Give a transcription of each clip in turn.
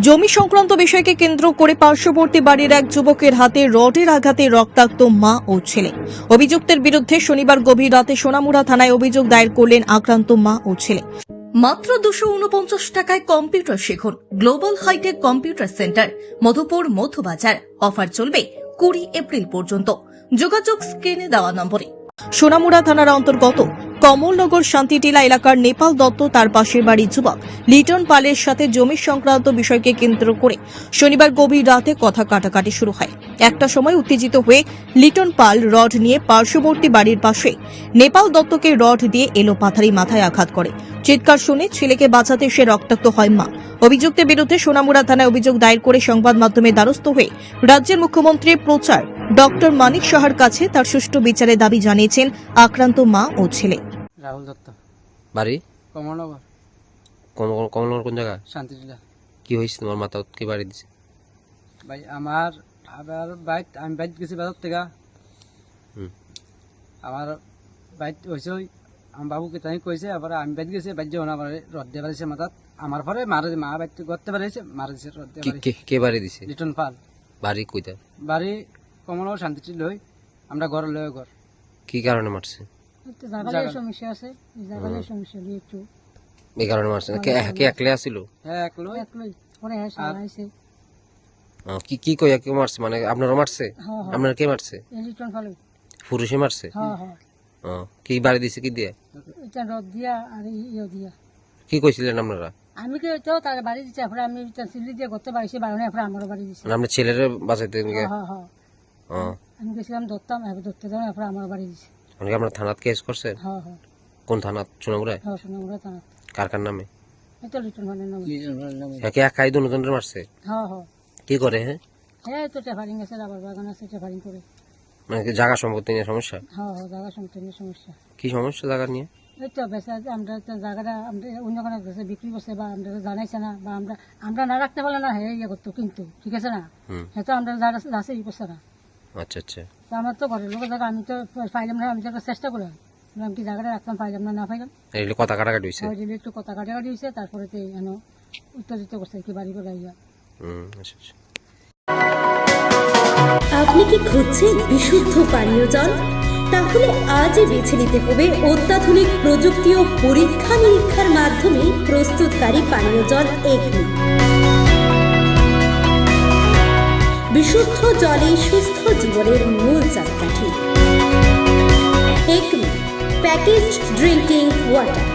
জমি সংক্রান্ত বিষয়কে কেন্দ্র করে পার্শ্ববর্তী বাড়ির এক যুবকের হাতে রডের আঘাতে রক্তাক্ত মা ও ছেলে। অভিযুক্তের বিরুদ্ধে শনিবার গভীর রাতে সোনামুড়া থানায় অভিযোগ দায়ের করলেন আক্রান্ত মা ও ছেলে। মাত্র দুশো উনপঞ্চাশ টাকায় কম্পিউটার শিখুন, global hitech computer centre, Madhupur Madhubazar. Offer চলবে কুড়ি এপ্রিল পর্যন্ত। যোগাযোগ স্ক্রিনে দেওয়া নম্বরে। সোনামুড়া থানার অন্তর্গত কমলনগর শান্তিটিলা এলাকার নেপাল দত্ত, তার পাশের বাড়ির যুবক। লিটন পালের সাথে জমি সংক্রান্ত বিষয়কে কেন্দ্র করে শনিবার গভীর রাতে কথা কাটাকাটি শুরু হয়। একটা সময় উত্তেজিত হয়ে লিটন পাল রড নিয়ে পার্শ্ববর্তী বাড়ির পাশে নেপাল দত্তকে রড দিয়ে এলো পাথারি মাথায় আঘাত করে। চিৎকার শুনে ছেলেকে বাঁচাতে সে রক্তাক্ত হয় মা। অভিযুক্তের বিরুদ্ধে সোনামুড়া থানায় অভিযোগ দায়ের করে সংবাদ মাধ্যমে দ্বারস্থ হয়ে রাজ্যের মুখ্যমন্ত্রীর প্রচার ডক্টর মানিক সাহার কাছে তার সুষ্ঠু বিচারে দাবি জানিয়েছেন আক্রান্ত মা ও ছেলে। রাহুল দত্ত। বাড়ি? কমলনগর। কমলনগর কোন জায়গা? শান্তিটিলা কি হয়েছে তোমার মাথা কে বাড়ি দিছে? ভাই আমার আবার বাইক আমি বাইক গেছি বাজার থেকে। আমার বাইক হয়েছে আমার বাবুকে তাই কইছে আবার আমি বাইক গেছি বাইক যাও না আমার রদ দিয়ে পারিছে মাথাত। আমার পরে মারে মা বাইক করতে পারিছে মারে দিছে রদ দিয়ে কি বাড়ি। দিছে? লিটন পাল। বাড়ি কইতা? বাড়ি কমলনগর শান্তিটি লই আমরা ঘর লই ঘর। কি কারণে মারছে? সমস্যা আছে জাগালের সমস্যা দিয়ে একটু এই কারণে মারছে কে কে একলে হ্যাঁ পরে হ্যাঁ সারাইছে কি কি কইয়া কে মারছে? মানে আপনারও মারছে? আপনার কে মারছে? ইলেকট্রন ফলে পুরুষে মারছে? হ্যাঁ হ্যাঁ কি বাড়ি দিছে কি দিয়ে? এটা রদ দিয়া আর ইয়ে দিয়া। কি কইছিলেন আপনারা? আমি কি তো তার বাড়ি দিচ্ছি এখন আমি সিলি দিয়ে করতে পারিছি বারণে এখন আমারও বাড়ি দিচ্ছি মানে আপনার ছেলের বাঁচাইতে নাকি? হ্যাঁ হ্যাঁ ও। আমি গেছিলাম ধরতাম এখন ধরতে যাও এখন আমারও বাড়ি দিচ্ছি মানে আপনার থানাত কেস করছে? হ্যাঁ হ্যাঁ। কোন থানাত? সোনামুড়ায়? হ্যাঁ কার কার নামে? এই তো লিটন ফানের নাম। কে একাই দুজনের মারছে? হ্যাঁ হ্যাঁ। কি করে হ্যাঁ? হ্যাঁ এই তো টেফারিং আছে রাবার বাগান আছে টেফারিং করে। মানে জায়গা সম্পত্তি নিয়ে সমস্যা? হ্যাঁ হ্যাঁ জায়গা সম্পূর্ণ সমস্যা। কি সমস্যা জায়গা নিয়ে? এই তো বেচা আমরা তো জায়গাটা আমরা অন্য কোনো কাছে বিক্রি করছে বা আমরা জানাইছে না বা আমরা আমরা না রাখতে পারলে না হ্যাঁ ইয়ে করতো কিন্তু ঠিক আছে না? হ্যাঁ তো আমরা যারা যাচ্ছে ই করছে না। আচ্ছা আচ্ছা। তো আমার তো ঘরের লোকের জায়গা আমি তো পাইলাম না আমি তো চেষ্টা করলাম। আমি কি জায়গাটা রাখতাম পাইলাম না না পাইলাম? কথা কাটাকাটি হয়েছে? ওই জন্য একটু কথা কাটাকাটি হয়েছে তারপরে তো এনো উত্তেজিত করছে কি বাড়ি করে হুম আচ্ছা আচ্ছা। আপনি কি খুঁজছেন বিশুদ্ধ পানীয় জল? তাহলে আজই বেছে নিতে হবে অত্যাধুনিক প্রযুক্তি ও পরীক্ষা নিরীক্ষার মাধ্যমে প্রস্তুতকারী পানীয় জল এগনি। বিশুদ্ধ জলে সুস্থ জীবনের মূল চাকাঠি। Acme package drinking water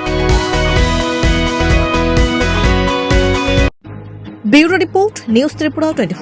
bureau report, news Tripura twenty